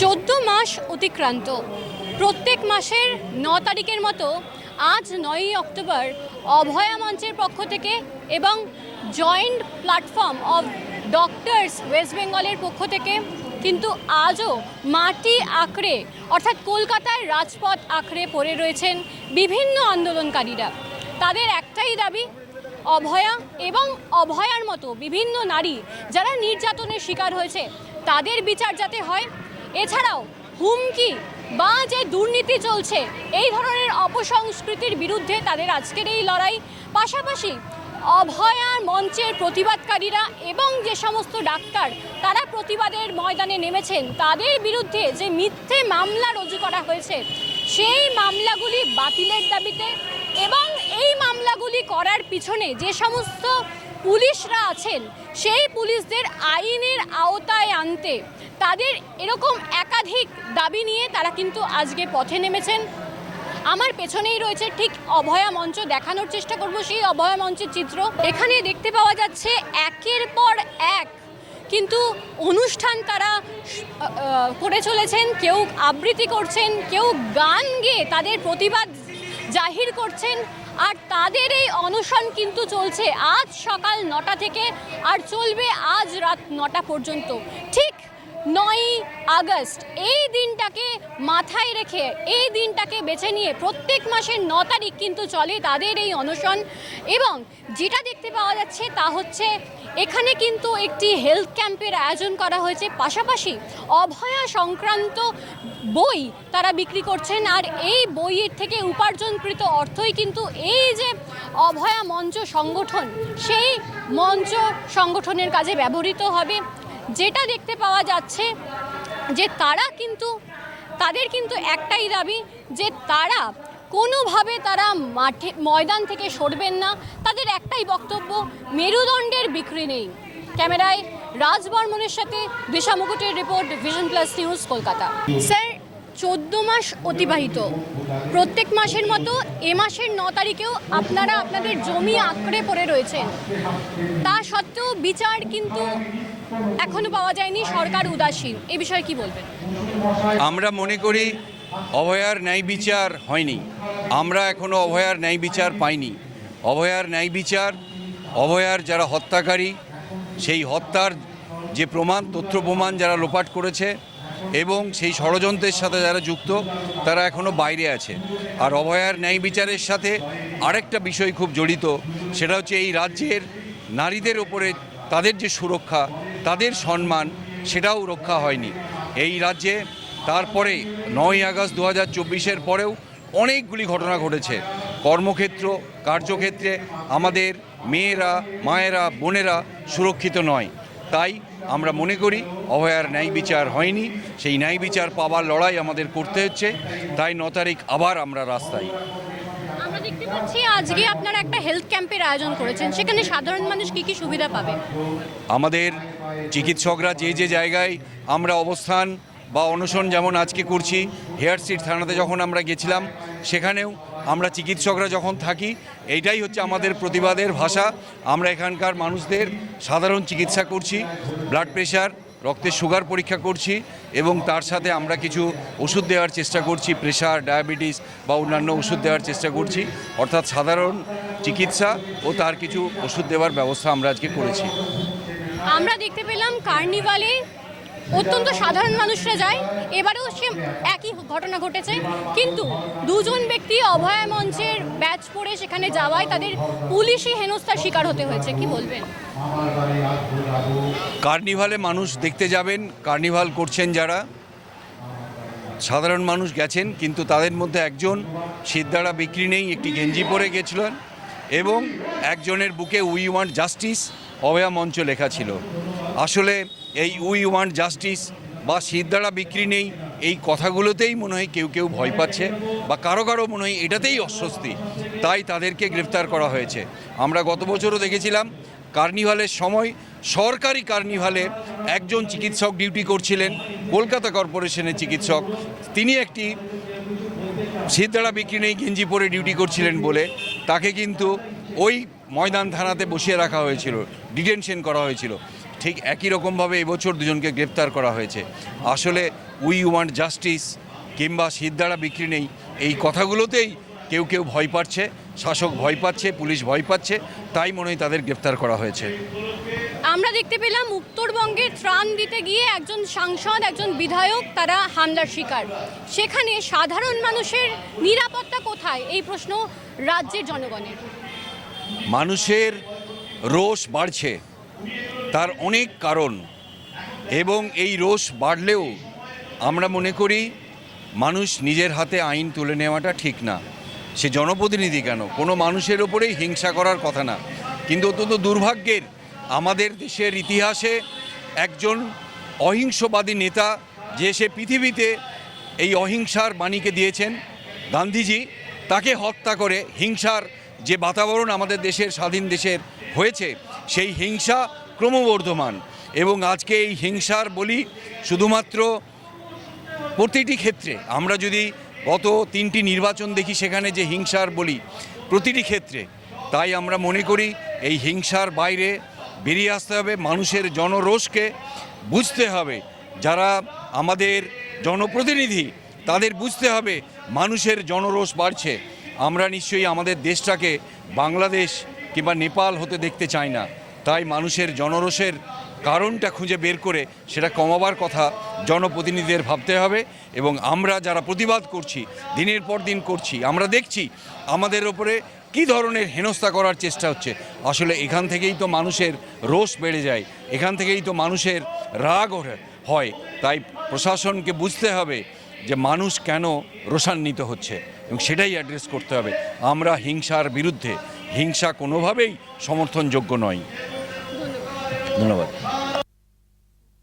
চোদ্দ মাস অতিক্রান্ত। প্রত্যেক মাসের ন তারিখের মতো আজ নয়ই অক্টোবর অভয়া মঞ্চের পক্ষ থেকে এবং joint platform of doctors west বেঙ্গলের পক্ষ থেকে কিন্তু আজও মাটি আঁকড়ে, অর্থাৎ কলকাতার রাজপথ আঁকড়ে পড়ে রয়েছেন বিভিন্ন আন্দোলনকারীরা। তাদের একটাই দাবি, অভয়া এবং অভয়ার মতো বিভিন্ন নারী যারা নির্যাতনের শিকার হয়েছে, তাদের বিচার যাতে হয় এছাড়াও হুমকি বা যে দুর্নীতি চলছে, এই ধরনের অপসংস্কৃতির বিরুদ্ধে তাদের আজকের এই লড়াই। পাশাপাশি অভয়ার মঞ্চের প্রতিবাদকারীরা এবং যে সমস্ত ডাক্তার, তারা প্রতিবাদের ময়দানে নেমেছেন। তাদের বিরুদ্ধে যে মিথ্যে মামলা রুজু করা হয়েছে, সেই মামলাগুলি বাতিলের দাবিতে এবং এই মামলাগুলি করার পিছনে যে সমস্ত পুলিশরা আছেন, সেই পুলিশদের আইনের আওতায় আনতে তাদের এরকম একাধিক দাবি নিয়ে তারা কিন্তু আজকে পথে নেমেছেন। আমার পেছনেই রয়েছে ঠিক অভয়া মঞ্চ, দেখানোর চেষ্টা করব সেই অভয়া মঞ্চের চিত্র। এখানে দেখতে পাওয়া যাচ্ছে একের পর এক কিন্তু অনুষ্ঠান তারা করে চলেছেন, কেউ আবৃত্তি করছেন, কেউ গান গেয়ে তাদের প্রতিবাদ জাহির করছেন। আর তাদের এই অনশন কিন্তু চলছে। আজ সকাল নটা থেকে আর চলবে আজ রাত নটা পর্যন্ত। ঠিক নয়ই আগস্ট। এই দিনটাকে মাথায় রেখে, এই দিনটাকে বেছে নিয়ে প্রত্যেক মাসের ন তারিখ কিন্তু চলে তাদের এই অনশন। এবং যেটা দেখতে পাওয়া যাচ্ছে তা হচ্ছে, এখানে কিন্তু একটি হেলথ ক্যাম্পের আয়োজন করা হয়েছে। পাশাপাশি অভয়া সংক্রান্ত বই তারা বিক্রি করছেন। আর এই বইয়ের থেকে উপার্জনকৃত অর্থই কিন্তু এই যে অভয়া মঞ্চ সংগঠন, সেই মঞ্চ সংগঠনের কাজে ব্যবহৃত হবে। যেটা দেখতে পাওয়া যাচ্ছে যে তারা কিন্তু, তাদের কিন্তু একটাই দাবি যে তারা কোনোভাবে তারা মাঠে, ময়দান থেকে সরবেন না। তাদের একটাই বক্তব্য, মেরুদণ্ডের বিক্রি নেই। ক্যামেরায় রাজ বর্মনের সাথে Disha মুকুটের report, vision plus news Kolkata. Sir, চোদ্দ মাস অতিবাহিত। প্রত্যেক মাসের মতো এ মাসের ন তারিখেও আপনারা আপনাদের জমি আঁকড়ে পড়ে রয়েছেন। তা সত্ত্বেও বিচার কিন্তু এখনও পাওয়া যায়নি, সরকার উদাসীন। এ বিষয়ে কি বলবেন? আমরা মনে করি অভয়ার ন্যায় বিচার হয়নি। আমরা এখনও অভয়ার ন্যায় বিচার পাইনি। অভয়ার ন্যায় বিচার, অভয়ার যারা হত্যাকারী, সেই হত্যার যে প্রমাণ, তথ্য প্রমাণ যারা লোপাট করেছে এবং সেই ষড়যন্ত্রের সাথে যারা যুক্ত, তারা এখনও বাইরে আছে। আর অভয়ার ন্যায় বিচারের সাথে আরেকটা বিষয় খুব জড়িত, সেটা হচ্ছে এই রাজ্যের নারীদের ওপরে তাদের যে সুরক্ষা তাদের সম্মান সেটাও রক্ষা হয়নি। এই রাজ্যে তারপরে নয় আগস্ট দু হাজার চব্বিশের পরেও অনেকগুলি ঘটনা ঘটেছে। কর্মক্ষেত্র, কার্যক্ষেত্রে আমাদের মেয়েরা, মায়েরা, বোনেরা সুরক্ষিত নয়। তাই আমরা মনে করি অভয়ার ন্যায় বিচার হয়নি। সেই ন্যায় বিচার পাওয়ার লড়াই আমাদের করতে হচ্ছে। তাই ন তারিখ আবার আমরা রাস্তায়। আজকে আপনারা একটা হেলথ ক্যাম্পের আয়োজন করেছেন। সেখানে সাধারণ মানুষ কি কি সুবিধা পাবে? আমাদের চিকিৎসকরা যে যে জায়গায় আমরা অবস্থান বা অনশন যেমন আজকে করছি, হেয়ার সিট থানাতে যখন আমরা গেছিলাম, সেখানেও আমরা চিকিৎসকরা যখন থাকি, এইটাই হচ্ছে আমাদের প্রতিবাদের ভাষা। আমরা এখানকার মানুষদের সাধারণ চিকিৎসা করছি ব্লাড প্রেশার রক্তের সুগার পরীক্ষা করছি এবং তার সাথে আমরা কিছু ওষুধ দেওয়ার চেষ্টা করছি, প্রেশার, ডায়াবেটিস বা অন্যান্য ওষুধ দেওয়ার চেষ্টা করছি। অর্থাৎ সাধারণ চিকিৎসা ও তার কিছু ওষুধ দেওয়ার ব্যবস্থা আমরা আজকে করেছি। আমরা দেখতে পেলাম কার্নিভালে অত্যন্ত সাধারণ মানুষরা যায়। এবারেও সে একই ঘটনা ঘটেছে। কিন্তু দুজন ব্যক্তি অভয়া মঞ্চের ব্যাচ পরে সেখানে যাওয়ায় তাদের পুলিশি হেনস্থার শিকার হতে হয়েছে। কি বলবেন? কার্নিভালে মানুষ দেখতে যাবেন, কার্নিভাল করছেন যারা। সাধারণ মানুষ গেছেন, কিন্তু তাদের মধ্যে একজন সিদ্ধারা বিক্রি নেই, একটি গেঞ্জি পরে গেছিলেন এবং একজনের বুকে উই ওয়ান্ট জাস্টিস, অভয়া মঞ্চ লেখা ছিল। আসলে এই উই ওয়ান্ট জাস্টিস বা সিদ্ধারা বিক্রি নেই, এই কথাগুলোতেই মনে হয় কেউ কেউ ভয় পাচ্ছে বা কারও কারও মনে হয় এটাতেই অস্বস্তি। তাই তাদেরকে গ্রেফতার করা হয়েছে। আমরা গত বছরও দেখেছিলাম, কার্নিভালের সময় সরকারি কার্নিভালে একজন চিকিৎসক ডিউটি করছিলেন, কলকাতা কর্পোরেশনের চিকিৎসক। তিনি একটি সিদ্ধারা বিক্রি নেই, গেঞ্জি পরে ডিউটি করছিলেন বলে। তাকে কিন্তু ওই ময়দান থানাতে বসিয়ে রাখা হয়েছিল, ডিটেনশন করা হয়েছিল। ঠিক একই রকমভাবে এবছর দুজনকে গ্রেপ্তার করা হয়েছে। আসলে উই ওয়ান্ট জাস্টিস কিংবা সিদ্ধারা বিক্রি নেই। এই কথাগুলোতেই কেউ কেউ ভয় পাচ্ছে শাসক ভয় পাচ্ছে পুলিশ ভয় পাচ্ছে তাই মনে হয় তাদের গ্রেপ্তার করা হয়েছে। আমরা দেখতে পেলাম উত্তরবঙ্গে ত্রাণ দিতে গিয়ে একজন সাংসদ একজন বিধায়ক তারা হামলার শিকার। সেখানে সাধারণ মানুষের নিরাপত্তা কোথায়? এই প্রশ্ন রাজ্যের জনগণের। মানুষের রোষ বাড়ছে। তার অনেক কারণ এবং এই রোষ বাড়লেও আমরা মনে করি মানুষ নিজের হাতে আইন তুলে নেওয়াটা ঠিক না। সে জনপ্রতিনিধি কেন? কোনো মানুষের ওপরেই হিংসা করার কথা না। কিন্তু অত্যন্ত দুর্ভাগ্যের আমাদের দেশের ইতিহাসে একজন অহিংসবাদী নেতা যে সে পৃথিবীতে এই অহিংসার বাণীকে দিয়েছেন, গান্ধীজি, তাকে হত্যা করে হিংসার যে বাতাবরণ আমাদের দেশের, স্বাধীন দেশের হয়েছে, সেই হিংসা ক্রমবর্ধমান। এবং আজকে এই হিংসার বলি শুধুমাত্র প্রতিটি ক্ষেত্রে, আমরা যদি গত তিনটি নির্বাচন দেখি সেখানে যে হিংসার বলি, প্রতিটি ক্ষেত্রে, তাই আমরা মনে করি এই হিংসার বাইরে বেরিয়ে আসতে হবে, মানুষের জনরোষকে বুঝতে হবে, যারা আমাদের জনপ্রতিনিধি, তাদের বুঝতে হবে মানুষের জনরোষ বাড়ছে। আমরা নিশ্চয়ই আমাদের দেশটাকে বাংলাদেশ কিংবা নেপাল হতে দেখতে চাই না। তাই মানুষের জনরোষের কারণটা খুঁজে বের করে সেটা কমাবার কথা জনপ্রতিনিধিদের ভাবতে হবে এবং আমরা যারা প্রতিবাদ করছি, দিনের পর দিন করছি, আমরা দেখছি আমাদের ওপরে কী ধরনের হেনস্থা করার চেষ্টা হচ্ছে। আসলে এখান থেকেই তো মানুষের রোষ বেড়ে যায়, এখান থেকেই তো মানুষের রাগ হয়। তাই প্রশাসনকে বুঝতে হবে যে মানুষ কেন রোষান্বিত হচ্ছে এবং সেটাই অ্যাড্রেস করতে হবে। আমরা হিংসার বিরুদ্ধে, হিংসা কোনোভাবেই সমর্থনযোগ্য নয় ধন্যবাদ।